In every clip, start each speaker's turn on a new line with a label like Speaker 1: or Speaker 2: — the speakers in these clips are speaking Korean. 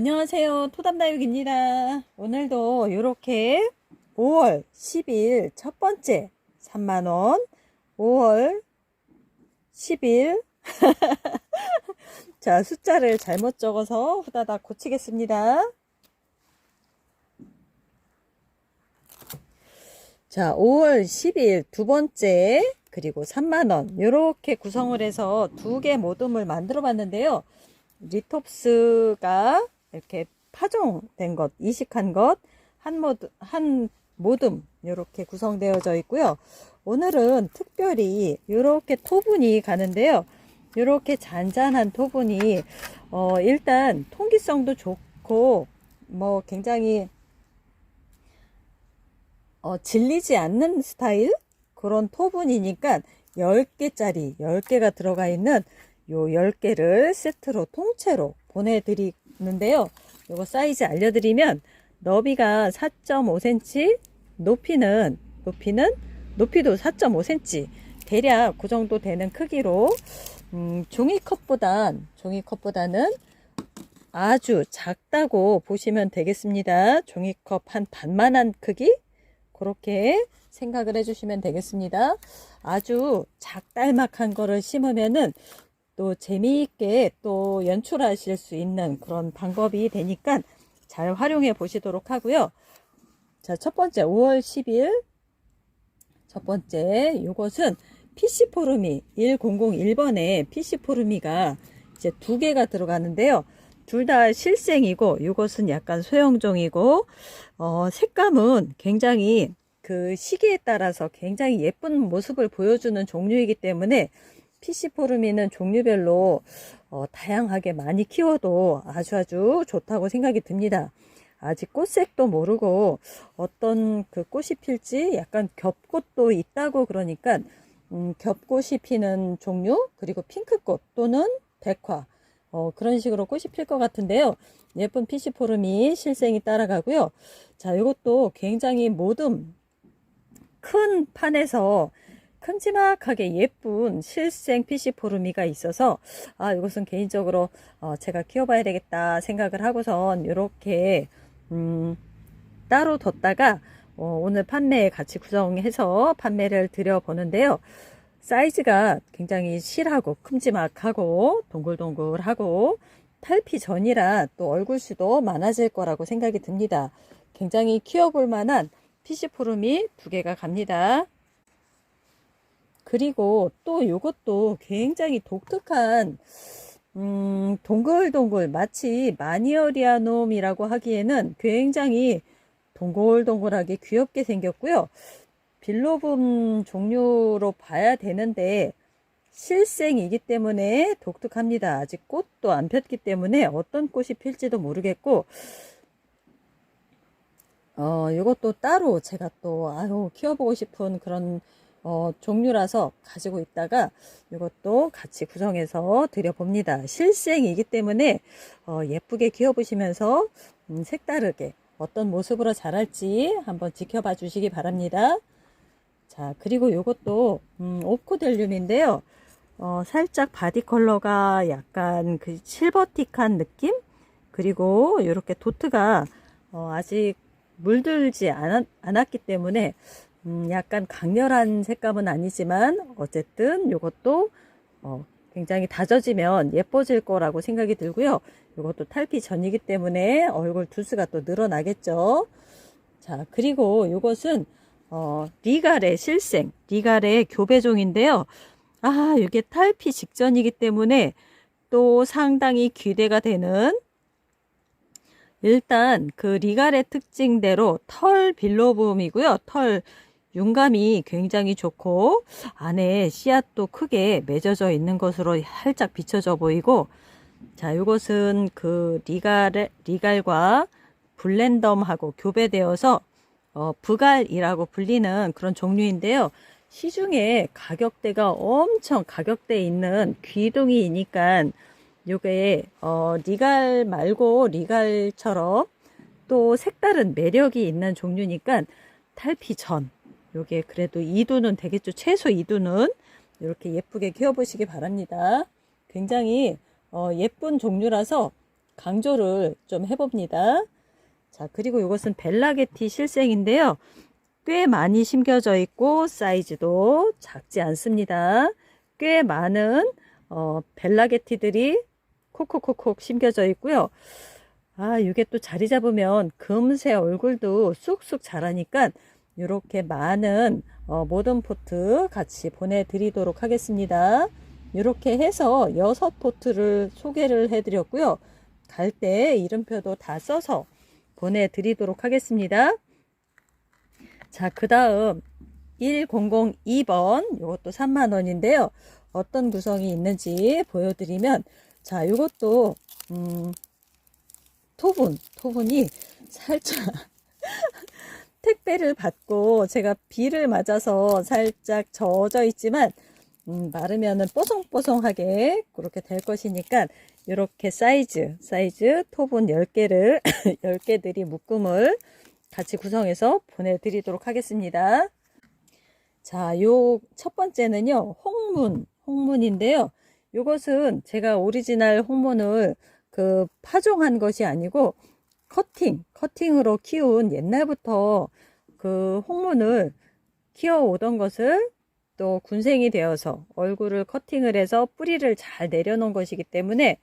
Speaker 1: 안녕하세요. 토담다육입니다. 오늘도 이렇게 5월 10일 첫 번째 3만원, 5월 10일 자 숫자를 잘못 적어서 후다닥 고치겠습니다. 자 5월 10일 두 번째 그리고 3만원 이렇게 구성을 해서 두 개 모둠을 만들어 봤는데요. 리톱스가 이렇게 파종된 것, 이식한 것, 한 모듬, 한 모듬 이렇게 구성되어져 있고요. 오늘은 특별히 이렇게 토분이 가는데요. 이렇게 잔잔한 토분이 어, 일단 통기성도 좋고 뭐 굉장히 어, 질리지 않는 스타일 그런 토분이니까 10개짜리 10개가 들어가 있는 요 10개를 세트로 통째로 보내드리 는데요. 요거 사이즈 알려드리면 너비가 4.5cm, 높이는 높이는 높이도 4.5cm 대략 그 정도 되는 크기로 음, 종이컵보단 종이컵보다는 아주 작다고 보시면 되겠습니다. 종이컵 한 반만한 크기 그렇게 생각을 해주시면 되겠습니다. 아주 작달막한 거를 심으면은 또 재미있게 또 연출하실 수 있는 그런 방법이 되니까 잘 활용해 보시도록 하고요. 자, 첫 번째 5월 10일 첫 번째 이것은 PC 포르미 1001번에 PC 포르미가 이제 두 개가 들어가는데요. 둘 다 실생이고 이것은 약간 소형종이고 어, 색감은 굉장히 그 시기에 따라서 굉장히 예쁜 모습을 보여주는 종류이기 때문에 PC 포르미는 종류별로 어, 다양하게 많이 키워도 아주 아주 좋다고 생각이 듭니다. 아직 꽃색도 모르고 어떤 그 꽃이 필지 약간 겹꽃도 있다고 그러니까 음, 겹꽃이 피는 종류 그리고 핑크꽃 또는 백화 어, 그런 식으로 꽃이 필 것 같은데요. 예쁜 피시포름이 실생이 따라가고요. 자, 이것도 굉장히 모듬 큰 판에서 큼지막하게 예쁜 실생 피시포르미가 있어서 아 이것은 개인적으로 어, 제가 키워봐야 되겠다 생각을 하고선 이렇게 음, 따로 뒀다가 어, 오늘 판매에 같이 구성해서 판매를 드려보는데요. 사이즈가 굉장히 실하고 큼지막하고 동글동글하고 탈피 전이라 또 얼굴수도 많아질 거라고 생각이 듭니다. 굉장히 키워볼 만한 피시포름이 두 개가 갑니다. 그리고 또 이것도 굉장히 독특한 음, 동글동글 마치 마니어리아놈이라고 하기에는 굉장히 동글동글하게 귀엽게 생겼고요. 빌로붐 종류로 봐야 되는데 실생이기 때문에 독특합니다. 아직 꽃도 안 폈기 때문에 어떤 꽃이 필지도 모르겠고 어, 이것도 따로 제가 또 아유 키워보고 싶은 그런 어, 종류라서 가지고 있다가 이것도 같이 구성해서 드려봅니다. 실생이기 때문에 어, 예쁘게 키워보시면서 음, 색다르게 어떤 모습으로 자랄지 한번 지켜봐 주시기 바랍니다. 자 그리고 이것도 음, 오코델륨인데요. 어, 살짝 바디 컬러가 약간 그 실버틱한 느낌 그리고 이렇게 도트가 어, 아직 물들지 않았, 않았기 때문에 음, 약간 강렬한 색감은 아니지만 어쨌든 이것도 어, 굉장히 다져지면 예뻐질 거라고 생각이 들고요. 이것도 탈피 전이기 때문에 얼굴 두수가 또 늘어나겠죠. 자 그리고 이것은 어, 리갈의 실생, 리갈의 교배종인데요. 아 이게 탈피 직전이기 때문에 또 상당히 기대가 되는 일단 그 리갈의 특징대로 털 빌로붐이고요. 털 윤감이 굉장히 좋고 안에 씨앗도 크게 맺어져 있는 것으로 살짝 비춰져 보이고 자 이것은 그 리갈 리갈과 블렌덤하고 교배되어서 어, 부갈이라고 불리는 그런 종류인데요. 시중에 가격대가 엄청 가격대 있는 귀둥이니까 요게 어, 리갈 말고 리갈처럼 또 색다른 매력이 있는 종류니까 탈피 전 요게 그래도 2두는 되겠죠. 최소 2두는 이렇게 예쁘게 키워보시기 바랍니다. 굉장히 어, 예쁜 종류라서 강조를 좀 해봅니다. 자, 그리고 이것은 벨라게티 실생인데요. 꽤 많이 심겨져 있고 사이즈도 작지 않습니다. 꽤 많은 어, 벨라게티들이 콕콕콕콕 심겨져 있고요. 아, 이게 또 자리 잡으면 금세 얼굴도 쑥쑥 자라니까 이렇게 많은 어, 모든 포트 같이 보내드리도록 하겠습니다. 이렇게 해서 여섯 포트를 소개를 해드렸고요. 갈 때 이름표도 다 써서 보내드리도록 하겠습니다. 자, 그 다음 1002번 이것도 3만원인데요. 어떤 구성이 있는지 보여드리면 자, 이것도 음, 토분, 토분이 살짝 택배를 받고 제가 비를 맞아서 살짝 젖어 있지만 음, 마르면은 뽀송뽀송하게 그렇게 될 것이니까 이렇게 사이즈, 사이즈 토분 10개를 10개들이 묶음을 같이 구성해서 보내드리도록 하겠습니다. 자, 요 첫 번째는요, 홍문, 홍문인데요. 요것은 제가 오리지널 홍문을 그 파종한 것이 아니고 커팅, 커팅으로 키운 옛날부터 그 홍문을 키워오던 것을 또 군생이 되어서 얼굴을 커팅을 해서 뿌리를 잘 내려놓은 것이기 때문에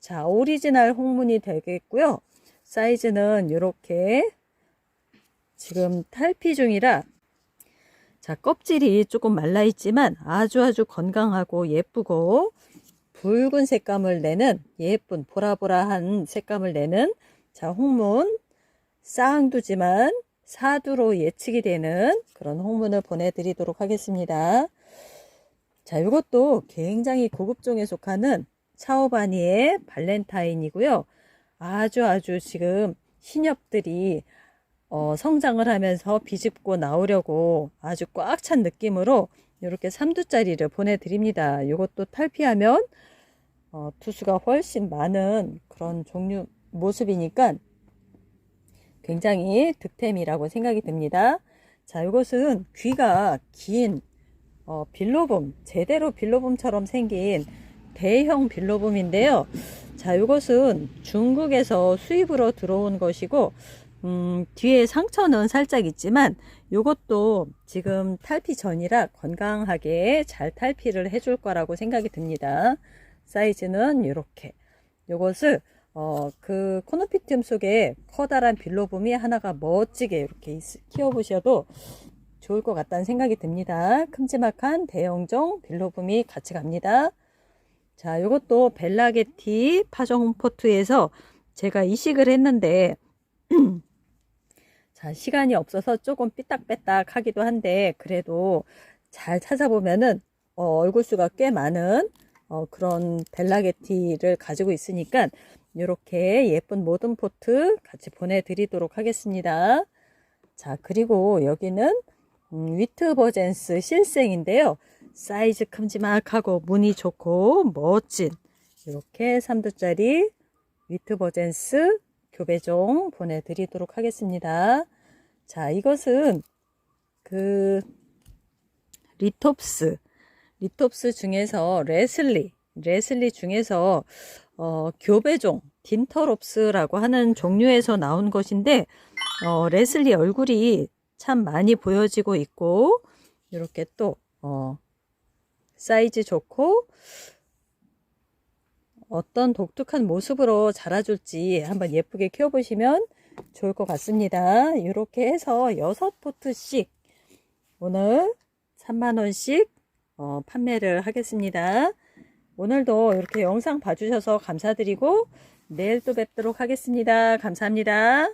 Speaker 1: 자, 오리지널 홍문이 되겠고요. 사이즈는 이렇게 지금 탈피 중이라 자, 껍질이 조금 말라 있지만 아주 아주 건강하고 예쁘고 붉은 색감을 내는 예쁜 보라보라한 색감을 내는 자, 홍문 쌍두지만 사두로 예측이 되는 그런 홍문을 보내드리도록 하겠습니다. 자, 이것도 굉장히 고급종에 속하는 차오바니의 발렌타인이고요. 아주 아주 지금 신엽들이 어, 성장을 하면서 비집고 나오려고 아주 꽉 찬 느낌으로 이렇게 3두짜리를 보내드립니다. 이것도 탈피하면 어, 투수가 훨씬 많은 그런 종류 모습이니까 굉장히 득템이라고 생각이 듭니다. 자, 이것은 귀가 긴 어, 빌로봄, 제대로 빌로봄처럼 생긴 대형 빌로봄인데요. 자, 이것은 중국에서 수입으로 들어온 것이고, 음, 뒤에 상처는 살짝 있지만, 이것도 지금 탈피 전이라 건강하게 잘 탈피를 해줄 거라고 생각이 듭니다. 사이즈는 이렇게. 이것을 어, 그 코노피튬 속에 커다란 빌로봄이 하나가 멋지게 이렇게 있- 키워보셔도 좋을 것 같다는 생각이 듭니다. 큼지막한 대형종 빌로봄이 같이 갑니다. 자, 이것도 벨라게티 파종 포트에서 제가 이식을 했는데, 자, 시간이 없어서 조금 삐딱빼딱 하기도 한데, 그래도 잘 찾아보면은, 어, 얼굴 수가 꽤 많은, 어, 그런 벨라게티를 가지고 있으니까, 이렇게 예쁜 모든 포트 같이 보내드리도록 하겠습니다. 자, 그리고 여기는 음, 위트버젠스 실생인데요. 사이즈 큼지막하고 무늬 좋고 멋진 이렇게 3두짜리 위트버젠스 교배종 보내드리도록 하겠습니다. 자, 이것은 그 리톱스, 리톱스 중에서 레슬리, 레슬리 중에서 어, 교배종 딘터롭스라고 하는 종류에서 나온 것인데 어, 레슬리 얼굴이 참 많이 보여지고 있고 이렇게 또 어, 사이즈 좋고 어떤 독특한 모습으로 자라줄지 한번 예쁘게 키워보시면 좋을 것 같습니다. 이렇게 해서 여섯 포트씩 오늘 3만원씩 어, 판매를 하겠습니다. 오늘도 이렇게 영상 봐주셔서 감사드리고 내일 또 뵙도록 하겠습니다. 감사합니다.